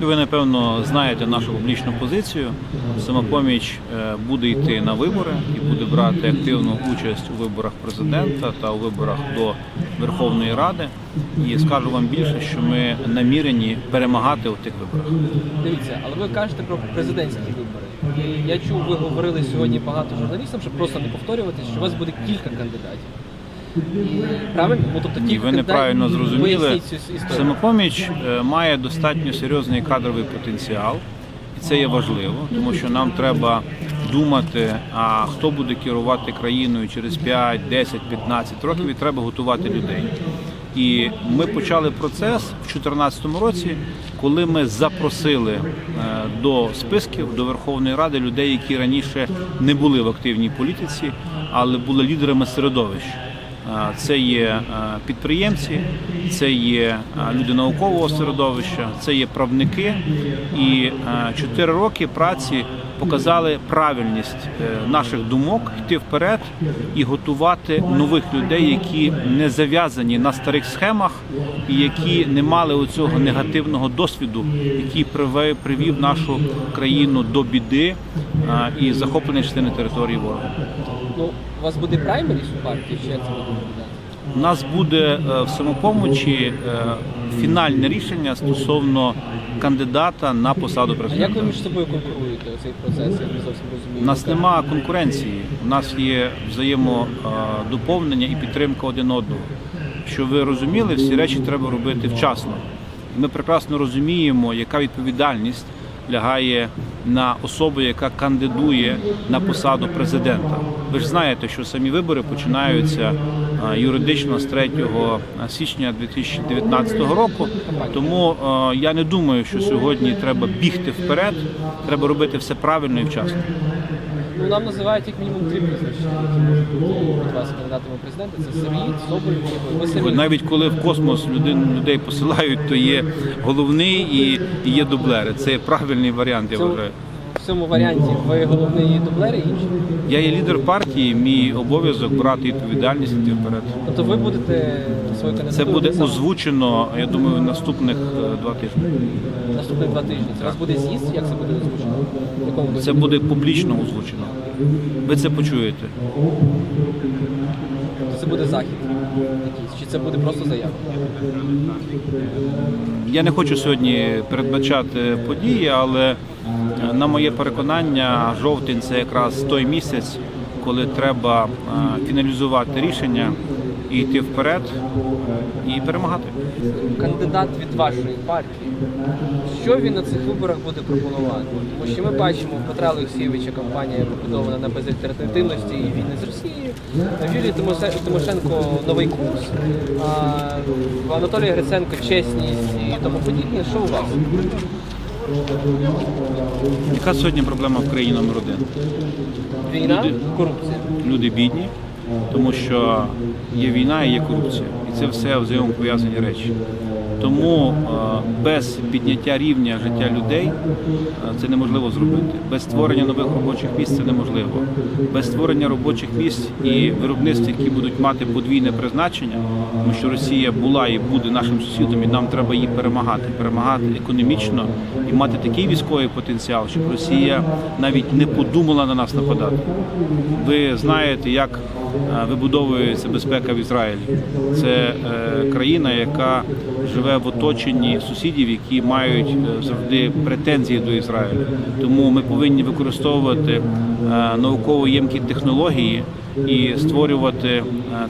Ви напевно знаєте нашу публічну позицію. Самопоміч е, буде йти на вибори і буде брати активну участь у виборах президента та у виборах до Верховної Ради. І скажу вам більше, що ми намірені перемагати у тих виборах. Дивіться, але ви кажете про президентські вибори. Я чув, ви говорили сьогодні багато журналістам, щоб просто не повторюватись, що у вас буде кілька кандидатів. Правильно? Ну, тобто Ні, ви неправильно зрозуміли. Самопоміч е, має достатньо серйозний кадровий потенціал, і це є важливо, тому що нам треба думати, а хто буде керувати країною через 5, 10, 15 років, і треба готувати людей. І ми почали процес в 2014 році, коли ми запросили е, до списків до Верховної Ради людей, які раніше не були в активній політиці, але були лідерами середовищ. Це є підприємці, це є люди наукового середовища, це є правники. І чотири роки праці показали правильність е, наших думок йти вперед і готувати нових людей, які не зав'язані на старих схемах і які не мали оцього негативного досвіду, який привів нашу країну до біди і захоплення частини території ворога. Ну, у вас буде праймеріс у партії, чи як це буде? У нас буде е, в самопомочі е, фінальне рішення стосовно кандидата на посаду А як ви між собою конкуруєте цей процес? Я не зовсім розумію. У нас нема конкуренції, у нас є взаємодоповнення і підтримка один одного. Щоб ви розуміли, всі речі треба робити вчасно. Ми прекрасно розуміємо, яка відповідальність лягає на особу, яка кандидує на посаду президента. Ви ж знаєте, що самі вибори починаються юридично з 3 січня 2019 року. Тому я не думаю, що сьогодні треба бігти вперед. Треба робити все правильно і вчасно. Ну, нам називають як мінімум три прізвища, які можуть бути від вас кандидатами в президенти. Це Сергій, самі. Навіть коли в космос людин, людей посилають, то є головний і, і є дублери. Це правильний варіант, я вважаю. В цьому варіанті ви головний і дублери і інші. Я є лідер партії, мій обов'язок брати відповідальність і вперед. Тобто ви будете свою кандидатуру Це буде озвучено, я думаю, наступних е, два тижні. наступних два тижні. Це вас буде з'їзд, як це буде озвучено? В якому Це буде публічно озвучено. Ви це почуєте. Тобто це буде захід якийсь, чи це буде просто заява? Я не хочу сьогодні передбачати події, але на моє переконання, жовтень це якраз той місяць, коли треба е, фіналізувати рішення і йти вперед і перемагати. Кандидат від вашої партії. Що він на цих виборах буде пропонувати? Тому що ми бачимо, Петра Олексійовича кампанія побудована на безальтернативності і війни з Росією. В Юлії Тимошенко новий курс, а в Гриценко чесність і тому подібне. Що у вас? Яка сьогодні проблема в країні номер один? Війна, Люди. корупція. Люди бідні, тому що є війна і є корупція. І це все взаємопов'язані речі. Тому е, без підняття рівня життя людей е, це неможливо зробити. Без створення нових робочих місць це неможливо. Без створення робочих місць і виробництв, які будуть мати подвійне призначення, тому що Росія була і буде нашим сусідом, і нам треба її перемагати, перемагати економічно і мати такий військовий потенціал, щоб Росія навіть не подумала на нас нападати. Ви знаєте, як е, вибудовується безпека в Ізраїлі. Це країна, яка живе в оточенні сусідів, які мають е, завжди претензії до Ізраїлю. Тому ми повинні використовувати е, науково ємкі технології і створювати е,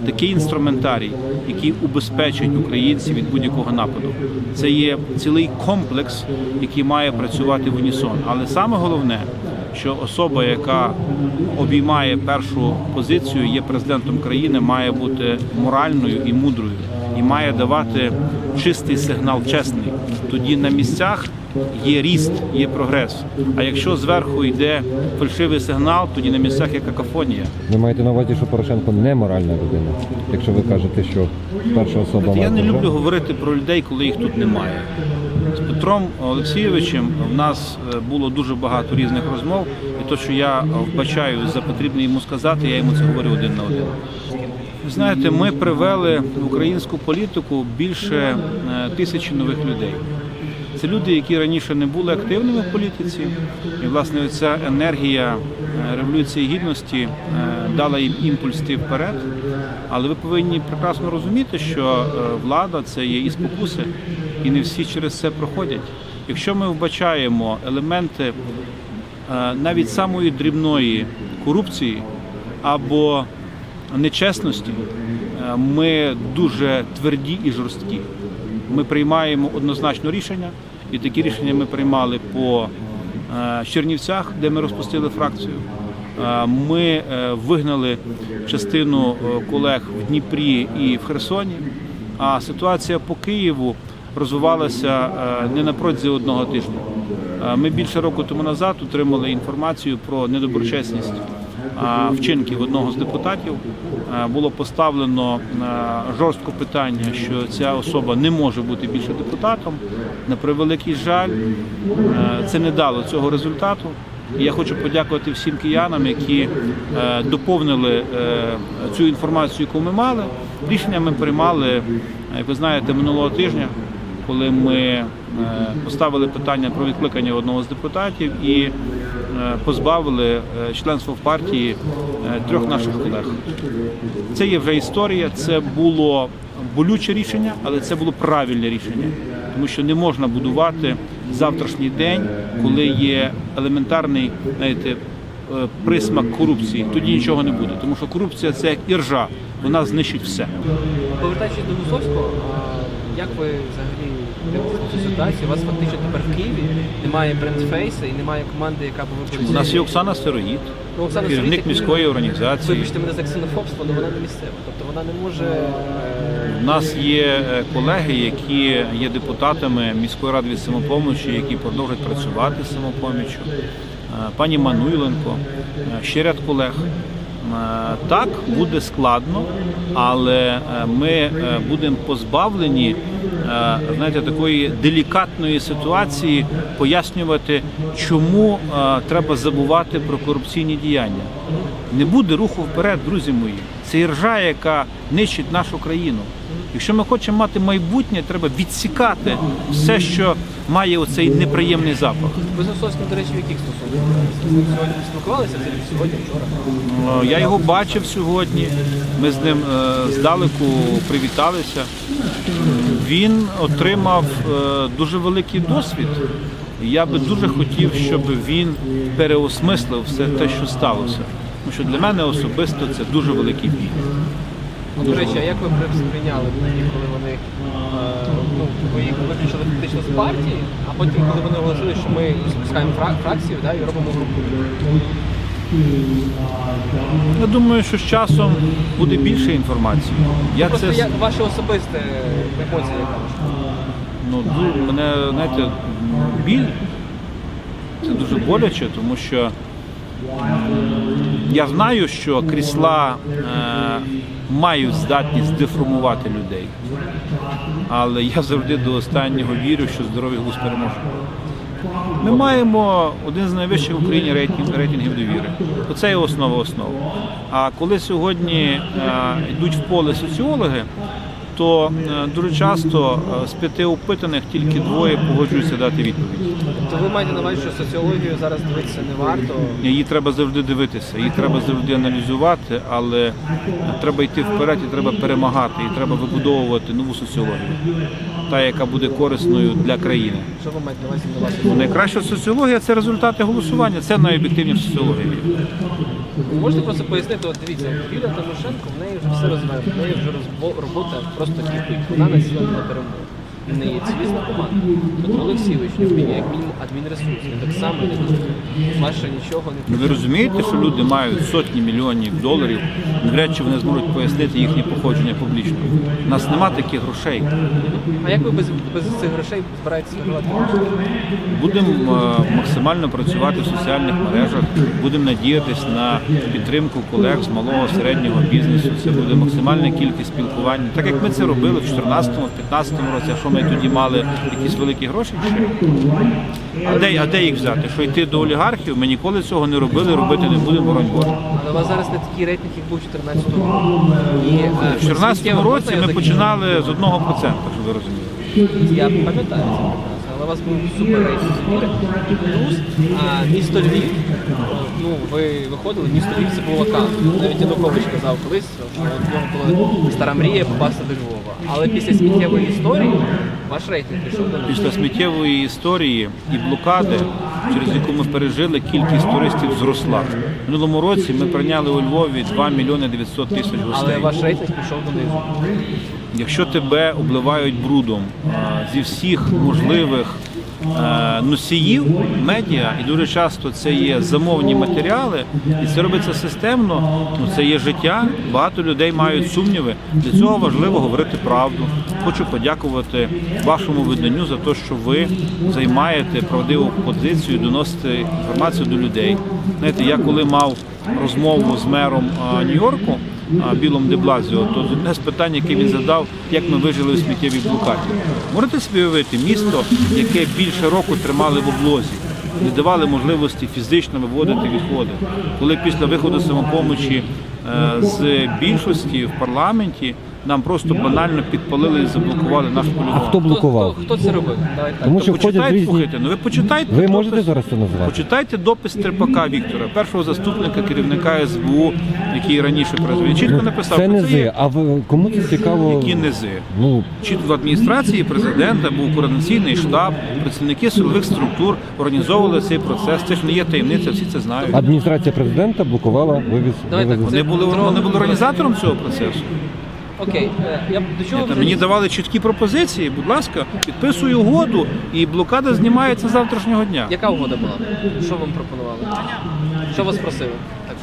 такий інструментарій, який убезпечить українців від будь-якого нападу. Це є цілий комплекс, який має працювати в унісон. Але саме головне, що особа, яка обіймає першу позицію, є президентом країни, має бути моральною і мудрою, і має давати чистий сигнал, чесний. Тоді на місцях є ріст, є прогрес. А якщо зверху йде фальшивий сигнал, тоді на місцях є какофонія. Ви маєте на увазі, що Порошенко не моральна людина, якщо ви кажете, що перша особа Я не люблю говорити про людей, коли їх тут немає. З Петром Олексійовичем в нас е, було дуже багато різних розмов, і то, що я вбачаю за потрібне йому сказати, я йому це говорю один на один. Знаєте, ми привели в українську політику більше е, тисячі нових людей. Це люди, які раніше не були активними в політиці, і власне ця енергія е, революції гідності е, дала їм імпульс йти вперед. Але ви повинні прекрасно розуміти, що влада це є і спокуси, і не всі через це проходять. Якщо ми вбачаємо елементи навіть самої дрібної корупції або нечесності, е, ми дуже тверді і жорсткі. Ми приймаємо однозначно рішення, і такі рішення ми приймали по е, Чернівцях, де ми розпустили фракцію. Е, Ми вигнали частину колег в Дніпрі і в Херсоні. А ситуація по Києву розвивалася не на протязі одного тижня. Ми більше року тому назад отримали інформацію про недоброчесність вчинків одного з депутатів. Було поставлено жорстко питання, що ця особа не може бути більше депутатом. На превеликий жаль, це не дало цього результату. Я хочу подякувати всім киянам, які доповнили е, цю інформацію, яку ми мали. Рішення ми приймали, як ви знаєте, минулого тижня, коли ми е, поставили питання про відкликання одного з депутатів і е, позбавили е, членства в партії трьох наших колег. Це є вже історія, це було болюче рішення, але це було правильне рішення, тому що не можна будувати завтрашній день, коли є елементарний, знаєте, присмак корупції. Тоді нічого не буде, тому що корупція це як іржа, вона знищить все. Повертаючись до Висоцького, а як ви взагалі дивитесь на цю ситуацію? У вас фактично тепер в Києві немає брендфейса і немає команди, яка б ви У нас є Оксана Сироїд, Ну, Оксана керівник міської організації. Вибачте мене за ксенофобство, але вона не місцева. Тобто вона не може. е, У нас є е, колеги, які є депутатами міської ради від самопомочі, які продовжують працювати з самопоміччю. Е, Пані Мануйленко, ще ряд колег. Е, Так, буде складно, але е, ми е, будемо позбавлені знаєте, такої делікатної ситуації пояснювати, чому треба забувати про корупційні діяння. Не буде руху вперед, друзі мої. Це іржа, яка нищить нашу країну. Якщо ми хочемо мати майбутнє, треба відсікати все, що має оцей неприємний запах. Ви з Висоцьким, до речі, в яких стосунках? З сьогодні спілкувалися взагалі сьогодні, вчора? Е, Я його бачив сьогодні. Ми з ним е, здалеку привіталися. Він отримав е, дуже великий досвід. Я би дуже хотів, щоб він переосмислив все те, що сталося. Тому що для мене особисто це дуже великий біль. До речі, а як ви сприйняли тоді, коли вони е, ну, ви їх виключили фактично з партії, а потім, коли вони оголосили, що ми запускаємо фрак- фракцію да, і робимо групу? Я думаю, що з часом буде більше інформації. Я Просто це як ваше особисте емоція яка? ну мене знаєте, біль це дуже боляче, тому що я знаю, що крісла е, мають здатність деформувати людей. Але я завжди до останнього вірю, що здоровий глузд переможе. Ми маємо один з найвищих в Україні рейтинг, рейтингів довіри. Оце є основа основ. А коли сьогодні е, йдуть в поле соціологи, то е, дуже часто е, з п'яти опитаних тільки двоє погоджуються дати відповідь. Тобто ви маєте на увазі, що соціологію зараз дивитися не варто. Її треба завжди дивитися, її треба завжди аналізувати, але треба йти вперед і треба перемагати, і треба вибудовувати нову соціологію, та яка буде корисною для країни. Що ви маєте на увазі Ну. Найкраща соціологія це результати голосування. Це найоб'єктивніша соціологія. Ви можете просто пояснити, от дивіться, Юлія Тимошенко, в неї вже все розвивається, в неї вже робота просто кипить. Вона насіла на перемогу. В неї є цілісна команда. Петро Олексійович не вміє, як мінімум адмінресурс. Він так само не доступний. Ваша нічого не Ви розумієте, що люди мають сотні мільйонів доларів, навряд чи вони зможуть пояснити їхнє походження публічно. У нас нема таких грошей. А як ви без, без цих грошей збираєтеся виживати? Будемо е, максимально працювати в соціальних мережах, будемо надіятися на підтримку колег з малого середнього бізнесу. Це буде максимальна кількість спілкування. Так як ми це робили в 2014 15 році, а що ми тоді мали якісь великі гроші? А де, а де їх взяти? Що йти до олігархів? Ми ніколи цього не робили, робити не будемо, боронь Боже. Але у вас зараз не такий рейтинг, як був у 14 році. Е, В 2014 році ми починали з 1%, щоб ви розуміли. Я пам'ятаю це Але вас був супер рейтинг. Плюс а, місто Львів. Ну, ви виходили, місто Львів це був аккаунт. Навіть Янукович казав колись, що от в була стара мрія попасти до Львова. Але після сміттєвої історії ваш рейтинг пішов до нуля. Після сміттєвої історії і блокади, через яку ми пережили, кількість туристів зросла. В минулому році ми прийняли у Львові 2 мільйони 900 тисяч Але ваш рейтинг пішов донизу. Якщо тебе обливають брудом зі всіх можливих е, носіїв медіа, і дуже часто це є замовні матеріали, і це робиться системно, ну це є життя. Багато людей мають сумніви. Для цього важливо говорити правду. Хочу подякувати вашому виданню за те, що ви займаєте правдиву позицію, доносите інформацію до людей. Знаєте, я коли мав розмову з мером а, Нью-Йорку. А, Білом де Блазіо, то одне з питань, яке він задав, як ми вижили у сміттєвій блокаді. Можете собі уявити місто, яке більше року тримали в облозі, не давали можливості фізично виводити відходи. Коли після виходу самопомочі е, з більшості в парламенті нам просто банально підпалили і заблокували наш полігон. А хто блокував? хто, хто це робив? Давайте так. Тому що входять Почитайте, різні. слухайте, ну ви почитайте. Ви допис- можете зараз це назвати? Почитайте допис Терпака Віктора, першого заступника керівника СБУ, який раніше працює. Він чітко написав, Ну, Це що не зи. А ви кому це цікаво? які низи. Ну Чітко в адміністрації президента був координаційний штаб, працівники силових структур організовували цей процес. Це ж не є таємниця, всі це знають. адміністрація президента блокувала вивіз. Давайте вивіз. Вони були вони були організатором цього процесу. Окей, е, я до чого вже мені давали чіткі пропозиції. Будь ласка, підписую угоду, і блокада знімається з завтрашнього дня. Яка угода була? Що вам пропонували? Що вас просили? Так,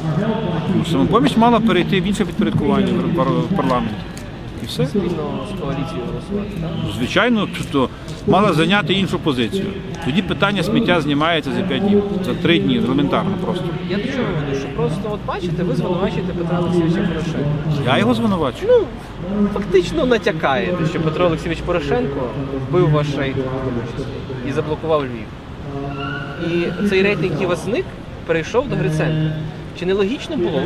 Самопоміч мала перейти в інше підпорядкування в парламенті. Все. спільно з коаліцією голосувати. так? Звичайно, тобто мала зайняти іншу позицію. Тоді питання сміття знімається за 5 днів, за 3 дні, елементарно просто. Я до чого веду? Що просто от бачите, ви звинувачуєте Петра Олексійовича Порошенка. Я його звинувачую. Ну, фактично натякаєте, що Петро Олексійович Порошенко вбив ваш рейтинг і заблокував Львів. І цей рейтинг, який у вас зник, перейшов до Гриценка. Чи не логічно було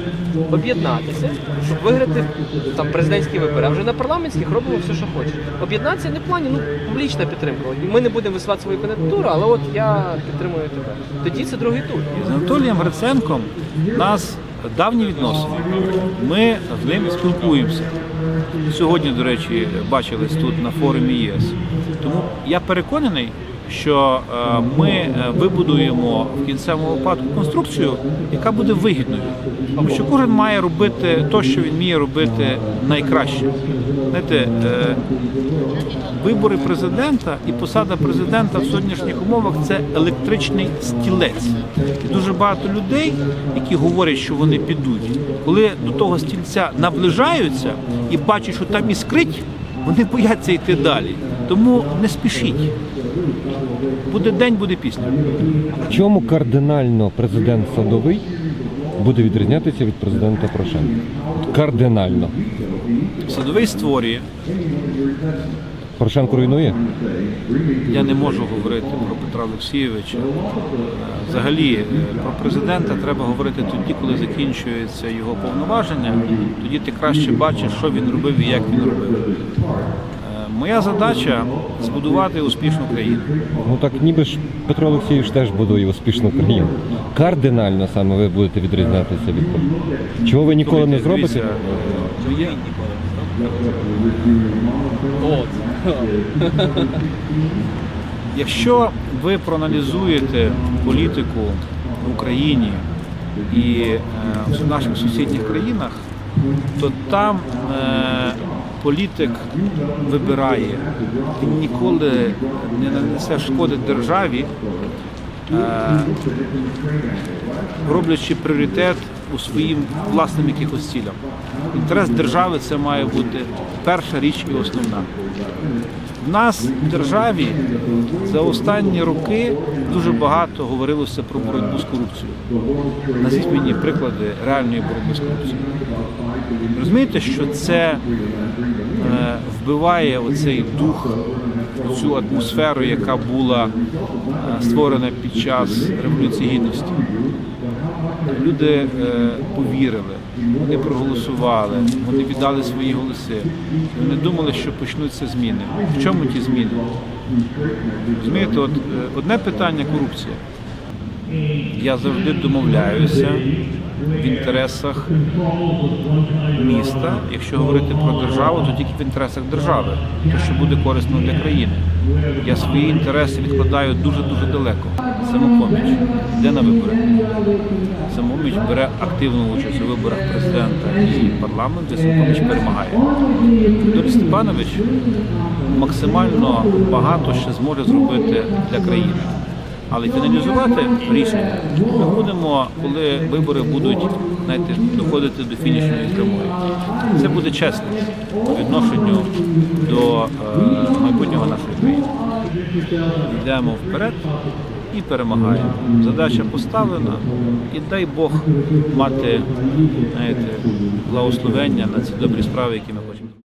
об'єднатися, щоб виграти там президентські вибори, а вже на парламентських робимо все, що хочемо. Об'єднатися не в плані, ну публічна підтримка. Ми не будемо висувати свою кандидатуру, але от я підтримую тебе. Тоді це другий тур. З Анатолієм Гриценком нас давні відносини. Ми з ним спілкуємося. Сьогодні, до речі, бачились тут на форумі ЄС. Тому я переконаний, що е, ми е, вибудуємо в кінцевому випадку конструкцію, яка буде вигідною. Тому що кожен має робити те, що він вміє робити найкраще. Знаєте, е, вибори президента і посада президента в сьогоднішніх умовах це електричний стілець. І дуже багато людей, які говорять, що вони підуть, коли до того стільця наближаються і бачать, що там іскрить, вони бояться йти далі. Тому не спішіть. Буде день, буде пісня. В чому кардинально президент Садовий буде відрізнятися від президента Порошенка? Кардинально. Садовий створює. Порошенко руйнує? Я не можу говорити про Петра Олексійовича. Е, Взагалі, е, про президента треба говорити тоді, коли закінчується його повноваження. Тоді ти краще бачиш, що він робив і як він робив. Е, Моя задача збудувати успішну країну. Ну так ніби ж Петро Олексійович теж будує успішну країну. Кардинально саме ви будете відрізнятися від Порошенка. Чого ви ніколи не зробите? Дивіться, ну, є- Якщо ви проаналізуєте політику в Україні і е, в наших сусідніх країнах, то там е, політик вибирає, він ніколи не нанесе шкоди державі, е, роблячи пріоритет у своїм власним якихось цілям. Інтерес держави це має бути перша річ і основна. В нас в державі за останні роки дуже багато говорилося про боротьбу з корупцією. Назвіть мені приклади реальної боротьби з корупцією. Розумієте, що це е, вбиває оцей дух, цю атмосферу, яка була е, створена під час Революції Гідності. Люди е, повірили, вони проголосували, вони віддали свої голоси. Вони думали, що почнуться зміни. В чому ті зміни? Розумієте, от е, одне питання корупція. Я завжди домовляюся в інтересах міста. Якщо говорити про державу, то тільки в інтересах держави, то що буде корисно для країни. Я свої інтереси відкладаю дуже-дуже далеко. Самопоміч йде на вибори. Самопоміч бере активну участь у виборах президента і парламенту, і самопоміч перемагає. Юрій Степанович максимально багато ще зможе зробити для країни. Але фіналізувати рішення ми будемо, коли вибори будуть знаєте, доходити до фінішної прямої. Це буде чесно по відношенню до е, майбутнього нашої країни. Йдемо вперед і перемагаємо. Задача поставлена, і дай Бог мати знаєте, благословення на ці добрі справи, які ми хочемо.